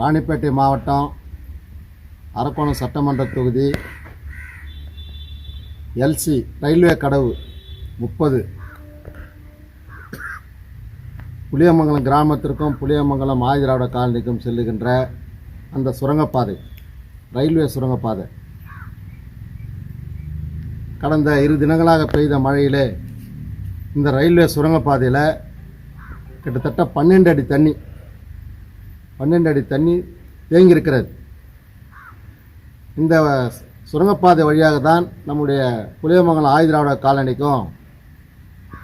ராணிப்பேட்டை மாவட்டம் அரக்கோணம் சட்டமன்ற தொகுதி எல்சி ரயில்வே கடவு முப்பது. புளியமங்கலம் கிராமத்திற்கும் புளியமங்கலம் ஆதிராவிட காலனிக்கும் செல்லுகின்ற அந்த சுரங்கப்பாதை ரயில்வே சுரங்கப்பாதை. கடந்த இரு தினங்களாக பெய்த மழையிலே இந்த ரயில்வே சுரங்கப்பாதையில் கிட்டத்தட்ட பன்னெண்டு அடி தண்ணி பன்னெண்டு அடி தண்ணி தேங்கியிருக்கிறது. இந்த சுரங்கப்பாதை வழியாக தான் நம்முடைய புளியமங்கலம் ஆயுதிராவிட காலனிக்கும்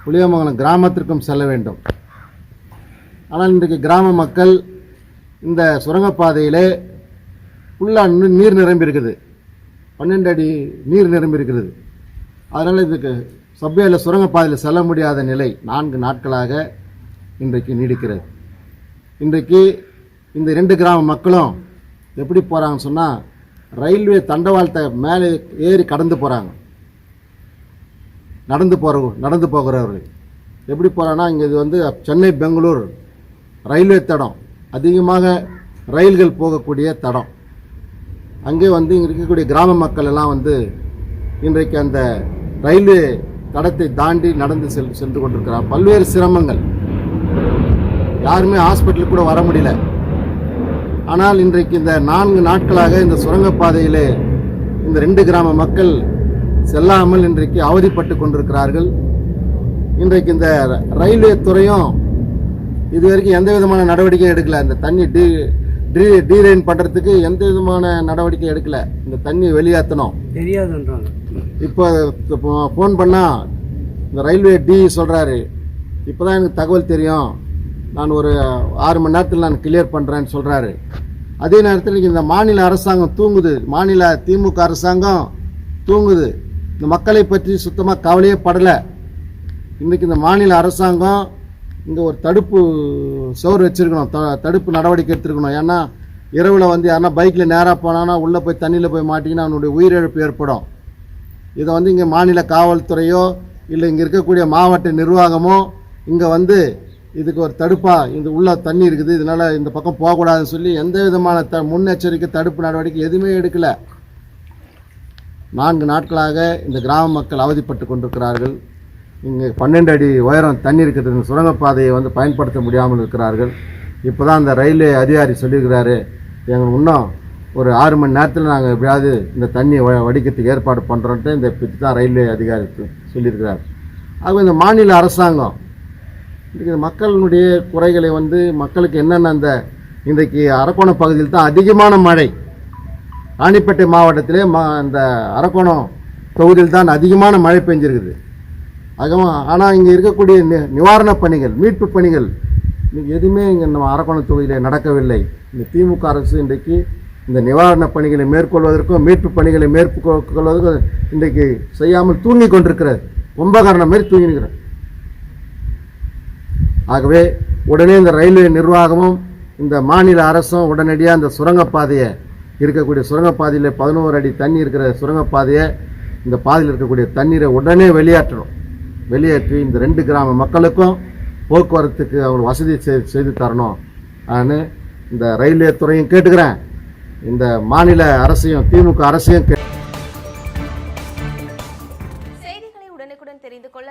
புளியமங்கலம் கிராமத்திற்கும் செல்ல வேண்டும். ஆனால் இன்றைக்கு கிராம மக்கள் இந்த சுரங்கப்பாதையிலே ஃபுல்லாக நீர் நிரம்பி இருக்குது பன்னெண்டு அடி நீர் நிரம்பி இருக்கிறது அதனால் இதுக்கு சப்வேயில் சுரங்கப்பாதையில் செல்ல முடியாத நிலை நான்கு நாட்களாக இன்றைக்கு நீடிக்கிறது. இன்றைக்கு இந்த ரெண்டு கிராம மக்களும் எப்படி போகிறாங்கன்னு சொன்னால் ரயில்வே தண்டவாளத்தை மேலே ஏறி கடந்து போகிறாங்க நடந்து போகிற நடந்து போகிறவர்கள். எப்படி போகிறாங்கன்னா இங்கே இது வந்து சென்னை பெங்களூர் ரயில்வே தடம். அதிகமாக ரயில்கள் போகக்கூடிய தடம். அங்கே வந்து இங்கே இருக்கக்கூடிய கிராம மக்கள் எல்லாம் வந்து இன்றைக்கு அந்த ரயில்வே தடத்தை தாண்டி நடந்து செல் சென்று கொண்டிருக்கிறார். பல்வேறு சிரமங்கள். யாருமே ஹாஸ்பிட்டலுக்கு கூட வர முடியல. ஆனால் இன்றைக்கு இந்த நான்கு நாட்களாக இந்த சுரங்கப்பாதையிலே இந்த ரெண்டு கிராம மக்கள் செல்லாமல் இன்றைக்கு அவதிப்பட்டு கொண்டிருக்கிறார்கள். இன்றைக்கு இந்த ரயில்வே துறையும் இது வரைக்கும் எந்த விதமான நடவடிக்கையும் எடுக்கல. இந்த தண்ணி டி டி டீரைன் பண்ணுறதுக்கு எந்த விதமான நடவடிக்கை எடுக்கல. இந்த தண்ணி வெளியேற்றணும் தெரியாதுன்றாங்க. இப்போ ஃபோன் பண்ணால் இந்த ரயில்வே டி சொல்கிறாரு இப்போ தான் எனக்கு தகவல் தெரியும். நான் ஒரு ஆறு மணி நேரத்தில் நான் கிளியர் பண்ணுறேன்னு சொல்கிறாரு அதே நேரத்தில் இந்த மாநில அரசாங்கம் தூங்குது. மாநில திமுக அரசாங்கம் தூங்குது. இந்த மக்களை பற்றி சுத்தமாக கவலையே படலை. இன்றைக்கி இந்த மாநில அரசாங்கம் இங்கே ஒரு தடுப்பு சோறு வச்சுருக்கணும். த தடுப்பு நடவடிக்கை எடுத்துருக்கணும். ஏன்னா இரவில் வந்து யாருன்னா பைக்கில் நேராக போனான்னா உள்ளே போய் தண்ணியில் போய் மாட்டிங்கன்னா அவனுடைய உயிரிழப்பு ஏற்படும். இதை வந்து இங்கே மாநில காவல்துறையோ இல்லை இங்கே இருக்கக்கூடிய மாவட்ட நிர்வாகமோ இங்கே வந்து இதுக்கு ஒரு தடுப்பாக இந்த உள்ள தண்ணி இருக்குது இதனால் இந்த பக்கம் போகக்கூடாதுன்னு சொல்லி எந்த விதமான த முன்னெச்சரிக்கை தடுப்பு நடவடிக்கை எதுவுமே எடுக்கலை. நான்கு நாட்களாக இந்த கிராம மக்கள் அவதிப்பட்டு கொண்டிருக்கிறார்கள். இங்கே பன்னெண்டு அடி உயரம் தண்ணி இருக்கிறது. இந்த சுரங்கப்பாதையை வந்து பயன்படுத்த முடியாமல் இருக்கிறார்கள். இப்போ தான் அந்த ரயில்வே அதிகாரி சொல்லியிருக்கிறாரு எங்கள் இன்னும் ஒரு ஆறு மணி நேரத்தில் நாங்கள் எப்படியாவது இந்த தண்ணி வ- வடிக்கிறதுக்கு ஏற்பாடு பண்ணுறோன்ட்டு இந்த பற்றி தான் ரயில்வே அதிகாரி சொல்லியிருக்கிறார். ஆக இந்த மாநில அரசாங்கம் இன்றைக்கு மக்களினுடைய குறைகளை வந்து மக்களுக்கு என்னென்ன அந்த இன்றைக்கு அரக்கோணம் பகுதியில் தான் அதிகமான மழை. ராணிப்பேட்டை மாவட்டத்திலே மா இந்த அரக்கோணம் தொகுதியில் தான் அதிகமான மழை பெஞ்சிருக்குது. ஆக ஆனால் இங்கே இருக்கக்கூடிய நி- நிவாரணப் பணிகள் மீட்பு பணிகள் இன்றைக்கி எதுவுமே இங்கே நம்ம அரக்கோணம் தொகுதியில் நடக்கவில்லை. இந்த திமுக அரசு இன்றைக்கு இந்த நிவாரணப் பணிகளை மேற்கொள்வதற்கும் மீட்பு பணிகளை மேற்கொள்வதற்கும் இன்றைக்கு செய்யாமல் தூங்கி கொண்டிருக்கிறது. கும்பகரணம் மாதிரி தூங்கினுக்கிறேன் ஆகவே உடனே இந்த ரயில்வே நிர்வாகமும் இந்த மாநில அரசும் உடனடியாக இந்த சுரங்கப்பாதையை இருக்கக்கூடிய சுரங்கப்பாதையில் பதினோரு அடி தண்ணி இருக்கிற சுரங்கப்பாதையை இந்த பாதையில் இருக்கக்கூடிய தண்ணீரை உடனே வெளியேற்றணும். வெளியேற்றி இந்த ரெண்டு கிராம மக்களுக்கும் போக்குவரத்துக்கு அவங்க வசதி செய்து தரணும். நான் இந்த ரயில்வே துறையும் கேட்டுக்கிறேன். இந்த மாநில அரசையும் திமுக அரசையும் கே